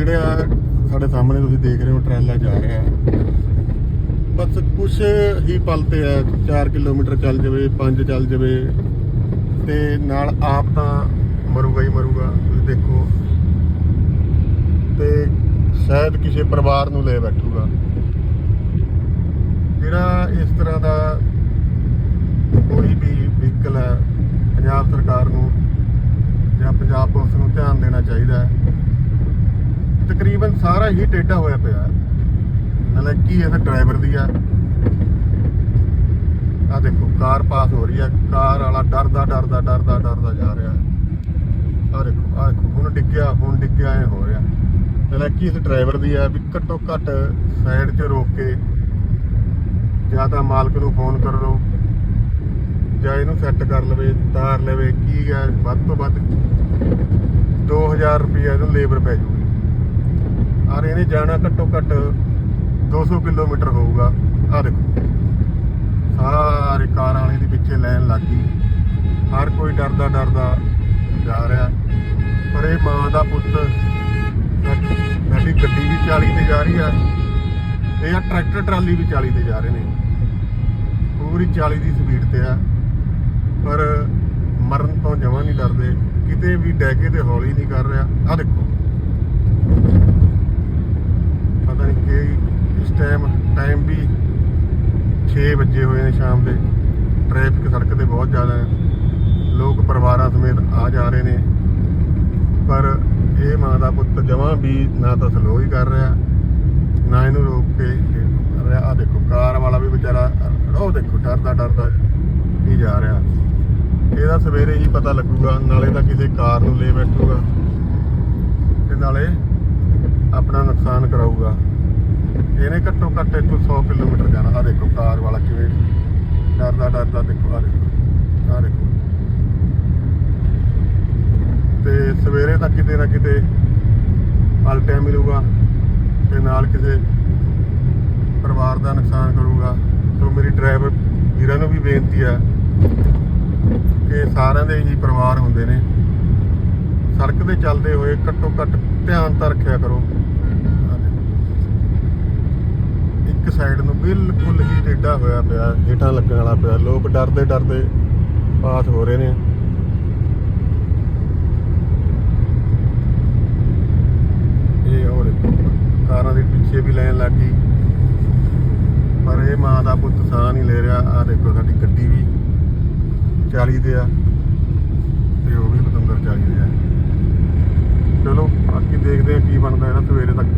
ਜਿਹੜਾ ਸਾਡੇ ਸਾਹਮਣੇ ਤੁਸੀਂ ਦੇਖ ਰਹੇ ਹੋ ਟਰੈਲਾ ਜਾ ਰਿਹਾ ਬਸ ਕੁਝ ਹੀ ਪਲ ਤੇ ਹੈ 4 ਕਿਲੋਮੀਟਰ ਚੱਲ ਜਾਵੇ 5 ਚੱਲ ਜਾਵੇ, ਤੇ ਨਾਲ ਆਪ ਤਾਂ ਮਰੂਗਾ ਹੀ ਮਰੂਗਾ, ਤੁਸੀਂ ਦੇਖੋ। ਤੇ ਸ਼ਾਇਦ ਕਿਸੇ ਪਰਿਵਾਰ ਨੂੰ ਲੈ ਬੈਠੂਗਾ। ਜਿਹੜਾ ਇਸ ਤਰ੍ਹਾਂ ਦਾ ਕੋਈ ਵੀ ਵਹੀਕਲ ਹੈ, ਪੰਜਾਬ ਸਰਕਾਰ ਨੂੰ ਜਾਂ ਪੰਜਾਬ ਪੁਲਿਸ ਨੂੰ ਧਿਆਨ ਦੇਣਾ ਚਾਹੀਦਾ ਹੈ। ਤਕਰੀਬਨ ਸਾਰਾ ਹੀ ਟੇਢਾ ਹੋਇਆ ਪਿਆ ਹੈ। ਨਲਕੀ ਇਹ ਡਰਾਈਵਰ ਦੀ ਆ। ਆ ਦੇਖੋ, ਕਾਰ ਪਾਸ ਹੋ ਰਹੀ ਹੈ ਕਾਰ ਵਾਲਾ ਡਰਦਾ ਡਰਦਾ ਡਰਦਾ ਡਰਦਾ ਜਾ ਰਿਹਾ ਹੈ। ਆ ਦੇਖੋ ਆ ਦੇਖੋ, ਹੁਣ ਡਿੱਗਿਆ ਹੁਣ ਡਿੱਗਿਆ, ਐ ਹੋ ਰਿਹਾ। ਨਲਕੀ ਇਸ ਡਰਾਈਵਰ ਦੀ ਆ ਵੀ ਘੱਟੋ ਘੱਟ ਸਾਈਡ 'ਚ ਰੋਕ ਕੇ ਜਾਂ ਤਾਂ ਮਾਲਕ ਨੂੰ ਫੋਨ ਕਰ ਲਓ, ਜਾਂ ਇਹਨੂੰ ਸੈੱਟ ਕਰ ਲਵੇ, ਤਾਰ ਲਵੇ, ਕੀ ਹੈ ਵੱਧ ਤੋਂ ਵੱਧ 2000 ਰੁਪਏ ਇਹਨੂੰ ਲੇਬਰ ਪੈ ਜੂਗੀ ਔਰ ਇਹਨੇ ਜਾਣਾ ਘੱਟੋ ਘੱਟ 200 ਕਿਲੋਮੀਟਰ ਹੋਊਗਾ। ਆ ਦੇਖੋ। ਸਾਰੇ ਕਾਰ ਵਾਲੇ ਦੇ ਪਿੱਛੇ ਲਾਈਨ ਲੱਗ ਗਈ। ਹਰ ਕੋਈ ਡਰਦਾ ਡਰਦਾ ਜਾ ਰਿਹਾ। ਪਰ ਇਹ ਮਾਂ ਦਾ ਪੁੱਤ ਸਾਡੀ ਗੱਡੀ ਵੀ 40 ਤੇ ਜਾ ਰਹੀ ਆ। ਇਹ ਆ ਟਰੈਕਟਰ ਟਰਾਲੀ ਵੀ 40 ਤੇ ਜਾ ਰਹੇ ਨੇ। ਪੂਰੀ 40 ਦੀ ਸਪੀਡ ਤੇ ਆ। ਪਰ ਮਰਨ ਤੋਂ ਜਮਾਂ ਨਹੀਂ ਡਰਦੇ। ਕਿਤੇ ਵੀ ਡੈਗੇ ਤੇ ਹੌਲੀ ਨਹੀਂ ਕਰ ਰਿਹਾ। ਆ ਦੇਖੋ ਪਤਾ ਨਹੀਂ ਕਿ ਇਸ ਟਾਈਮ ਟਾਈਮ ਵੀ 6 ਵਜੇ ਹੋਏ ਨੇ ਸ਼ਾਮ ਦੇ। ਟ੍ਰੈਫਿਕ ਸੜਕ ਤੇ ਬਹੁਤ ਜ਼ਿਆਦਾ ਹੈ। ਲੋਕ ਪਰਿਵਾਰਾਂ ਸਮੇਤ ਆ ਜਾ ਰਹੇ ਨੇ। ਪਰ ਇਹ ਮਾਂ ਦਾ ਪੁੱਤ ਜਮਾਂ ਵੀ ਨਾ ਤਾਂ ਸਲੋ ਹੀ ਕਰ ਰਿਹਾ। ਨਾ ਇਹਨੂੰ ਰੋਕ ਕੇ ਕਰ ਆ ਦੇਖੋ, ਕਾਰ ਵਾਲਾ ਵੀ ਵਿਚਾਰਾ ਉਹ ਦੇਖੋ, ਡਰਦਾ ਡਰਦਾ ਹੀ ਜਾ ਰਿਹਾ। ਇਹਦਾ ਸਵੇਰੇ ਹੀ ਪਤਾ ਲੱਗੂਗਾ, ਨਾਲੇ ਤਾਂ ਕਿਸੇ ਕਾਰ ਨੂੰ ਲੈ ਬੈਠੂਗਾ। ਤੇ ਨਾਲੇ ਆਪਣਾ ਨੁਕਸਾਨ ਕਰਾਊਗਾ। ਇਹਨੇ ਘੱਟੋ ਘੱਟ ਇੱਥੋਂ 100 ਕਿਲੋਮੀਟਰ ਜਾਣਾ ਆ ਦੇਖੋ ਕਾਰ ਵਾਲਾ ਕਿਵੇਂ ਡਰਦਾ ਦੇਖੋ ਆ ਦੇਖੋ ਆ ਦੇਖੋ। ਤੇ ਸਵੇਰੇ ਤੱਕ ਕਿਤੇ ਨਾ ਕਿਤੇ ਪਲਟਿਆ ਮਿਲੂਗਾ ਤੇ ਨਾਲ ਕਿਸੇ ਪਰਿਵਾਰ ਦਾ ਨੁਕਸਾਨ ਕਰੂਗਾ। ਸੋ ਮੇਰੀ ਡਰਾਈਵਰ ਵੀਰਾਂ ਨੂੰ ਵੀ ਬੇਨਤੀ ਹੈ ਕਿ ਸਾਰਿਆਂ ਦੇ ਹੀ ਪਰਿਵਾਰ ਹੁੰਦੇ ਨੇ। ਸੜਕ ਤੇ ਚੱਲਦੇ ਹੋਏ ਘੱਟੋ ਘੱਟ ਧਿਆਨ ਤਾਂ ਰੱਖਿਆ ਕਰੋ। ਸਾਈਡ ਨੂੰ ਬਿਲਕੁਲ ਹੀ ਟੇਢਾ ਹੋਇਆ ਪਿਆ, ਹੇਠਾਂ ਲੱਗਣ ਵਾਲਾ ਪਿਆ। ਲੋਕ ਡਰਦੇ ਡਰਦੇ ਪਾਸ ਹੋ ਰਹੇ ਨੇ। ਇਹ ਹੋਰ ਕਾਰਾਂ ਦੇ ਪਿੱਛੇ ਵੀ ਲਾਈਨ ਲੱਗ ਗਈ। ਪਰ ਇਹ ਮਾਂ ਦਾ ਪੁੱਤ ਸਾਹ ਨਹੀਂ ਲੈ ਰਿਹਾ। ਆ ਦੇਖੋ ਸਾਡੀ ਗੱਡੀ ਵੀ 40 ਤੇ ਆ, ਤੇ ਉਹ ਵੀ ਬਤੰਦਰ 40 ਤੇ ਆ। ਚਲੋ, ਬਾਕੀ ਦੇਖਦੇ ਆ ਕੀ ਬਣਦਾ ਇਹਦਾ ਸਵੇਰੇ ਤੱਕ।